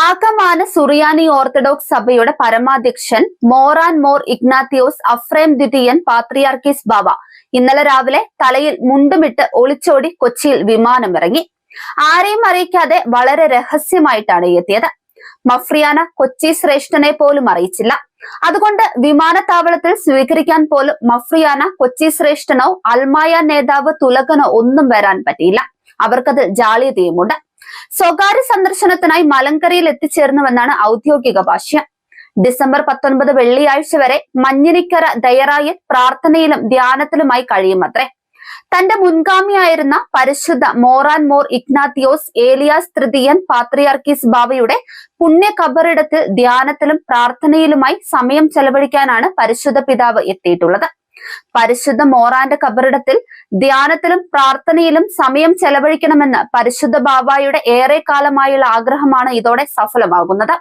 ആകമാന സുറിയാനി ഓർത്തഡോക്സ് സഭയുടെ പരമാധ്യക്ഷൻ മോറാൻ മോർ ഇഗ്നാത്തിയോസ് അഫ്രേം ദ്വിതീയൻ പാത്രിയാർക്കീസ് ബാബ ഇന്നലെ രാവിലെ തലയിൽ മുണ്ടുമിട്ട് ഒളിച്ചോടി കൊച്ചിയിൽ വിമാനമിറങ്ങി. ആരെയും അറിയിക്കാതെ വളരെ രഹസ്യമായിട്ടാണ് എത്തിയത്. മഫ്രിയാന കൊച്ചി ശ്രേഷ്ഠനെ പോലും അറിയിച്ചില്ല. അതുകൊണ്ട് വിമാനത്താവളത്തിൽ സ്വീകരിക്കാൻ പോലും മഫ്രിയാന കൊച്ചി ശ്രേഷ്ഠനോ അൽമായ നേതാവ് തുലകനോ ഒന്നും വരാൻ പറ്റിയില്ല. അവർക്കത് ജാള്യതയുമുണ്ട്. സ്വകാര്യ സന്ദർശനത്തിനായി മലങ്കരയിൽ എത്തിച്ചേർന്നുവെന്നാണ് ഔദ്യോഗിക ഭാഷ്യം. ഡിസംബർ പത്തൊൻപത് വെള്ളിയാഴ്ച വരെ മഞ്ഞിനിക്കര ദയറായ പ്രാർത്ഥനയിലും ധ്യാനത്തിലുമായി കഴിയുമത്രേ. തന്റെ മുൻഗാമിയായിരുന്ന പരിശുദ്ധ മോറാൻ മോർ ഇഗ്നാത്തിയോസ് ഏലിയാസ് തൃതീയൻ പാത്രിയാർക്കീസ് ബാബയുടെ പുണ്യ കബറിടത്തിൽ ധ്യാനത്തിലും പ്രാർത്ഥനയിലുമായി സമയം ചെലവഴിക്കാനാണ് പരിശുദ്ധ പിതാവ് എത്തിയിട്ടുള്ളത്. പരിശുദ്ധ മോറാന്റെ കബറിടത്തിൽ ധ്യാനത്തിലും പ്രാർത്ഥനയിലും സമയം ചെലവഴിക്കണമെന്ന് പരിശുദ്ധ ബാബായുടെ ഏറെ കാലമായുള്ള ആഗ്രഹമാണ് ഇതോടെ സഫലമാകുന്നത്.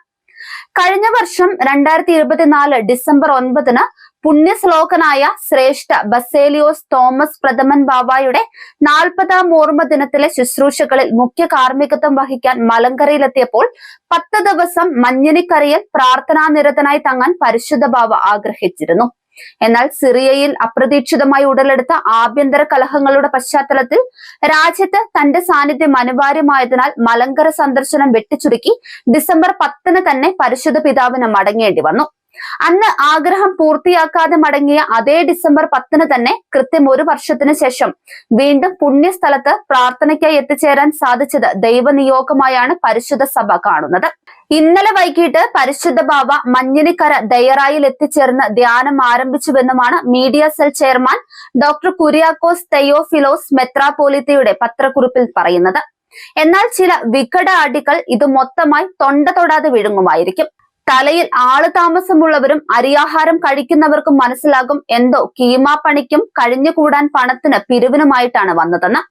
കഴിഞ്ഞ വർഷം രണ്ടായിരത്തി ഇരുപത്തിനാല് ഡിസംബർ ഒൻപതിന് പുണ്യശ്ലോകനായ ശ്രേഷ്ഠ ബസേലിയോസ് തോമസ് പ്രഥമൻ ബാബായുടെ നാൽപ്പതാം ഓർമ്മ ദിനത്തിലെ ശുശ്രൂഷകളിൽ മുഖ്യ കാർമ്മികത്വം വഹിക്കാൻ മലങ്കരയിലെത്തിയപ്പോൾ പത്ത് ദിവസം മഞ്ഞനിക്കരയിൽ പ്രാർത്ഥനാനിരതനായി തങ്ങാൻ പരിശുദ്ധ ബാബ ആഗ്രഹിച്ചിരുന്നു. എന്നാൽ സിറിയയിൽ അപ്രതീക്ഷിതമായി ഉടലെടുത്ത ആഭ്യന്തര കലഹങ്ങളുടെ പശ്ചാത്തലത്തിൽ രാജ്യത്ത് തന്റെ സാന്നിധ്യം അനിവാര്യമായതിനാൽ മലങ്കര സന്ദർശനം വെട്ടിച്ചുരുക്കി ഡിസംബർ പത്തിന് തന്നെ പരിശുദ്ധ പിതാവിന് മടങ്ങേണ്ടി വന്നു. അന്ന് ആഗ്രഹം പൂർത്തിയാക്കാതെ മടങ്ങിയ അതേ ഡിസംബർ പത്തിന് തന്നെ കൃത്യം ഒരു വർഷത്തിന് ശേഷം വീണ്ടും പുണ്യസ്ഥലത്ത് പ്രാർത്ഥനയ്ക്കായി എത്തിച്ചേരാൻ സാധിച്ചത് ദൈവനിയോഗമായാണ് പരിശുദ്ധ സഭ കാണുന്നത്. ഇന്നലെ വൈകിട്ട് പരിശുദ്ധ ബാബ മഞ്ഞിനിക്കര ദയറായിൽ എത്തിച്ചേർന്ന് ധ്യാനം ആരംഭിച്ചുവെന്നുമാണ് media cell chairman doctor Kuriakose Theophilos മെത്രാപോലിത്തയുടെ പത്രക്കുറിപ്പിൽ പറയുന്നത്. എന്നാൽ ചില വികട അടികൾ ഇത് മൊത്തമായി തൊണ്ട തൊടാതെ വിഴുങ്ങുമായിരിക്കും. തലയിൽ ആൾ താമസമുള്ളവരും അരിയാഹാരം കഴിക്കുന്നവർക്കും മനസ്സിലാകും എന്തോ കീമാപ്പണിക്കും കഴിഞ്ഞുകൂടാൻ പണത്തിന് പിരിവിനുമായിട്ടാണ് വന്നതെന്ന്.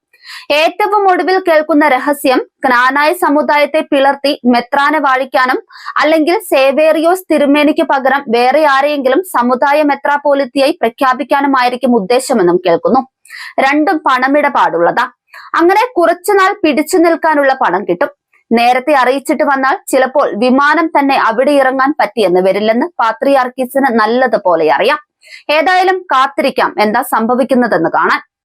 ഏറ്റവും ഒടുവിൽ കേൾക്കുന്ന രഹസ്യം ജ്ഞാനായ സമുദായത്തെ പിളർത്തി മെത്രാനെ വാഴിക്കാനും അല്ലെങ്കിൽ സേവേറിയോസ് തിരുമേനിക്ക് പകരം വേറെ ആരെയെങ്കിലും സമുദായ മെത്രാപോലിത്തിയായി പ്രഖ്യാപിക്കാനുമായിരിക്കും ഉദ്ദേശമെന്നും കേൾക്കുന്നു. രണ്ടും പണമിടപാടുള്ളതാ. അങ്ങനെ കുറച്ചുനാൾ പിടിച്ചു നിൽക്കാനുള്ള പണം കിട്ടും. നേരത്തെ അറിയിച്ചിട്ട് വന്നാൽ ചിലപ്പോൾ വിമാനം തന്നെ അവിടെ ഇറങ്ങാൻ പറ്റിയെന്ന് വരില്ലെന്ന് പാത്രിയാർക്കീസിന് നല്ലതുപോലെ അറിയാം. ഏതായാലും കാത്തിരിക്കാം എന്താ സംഭവിക്കുന്നതെന്ന് കാണാൻ.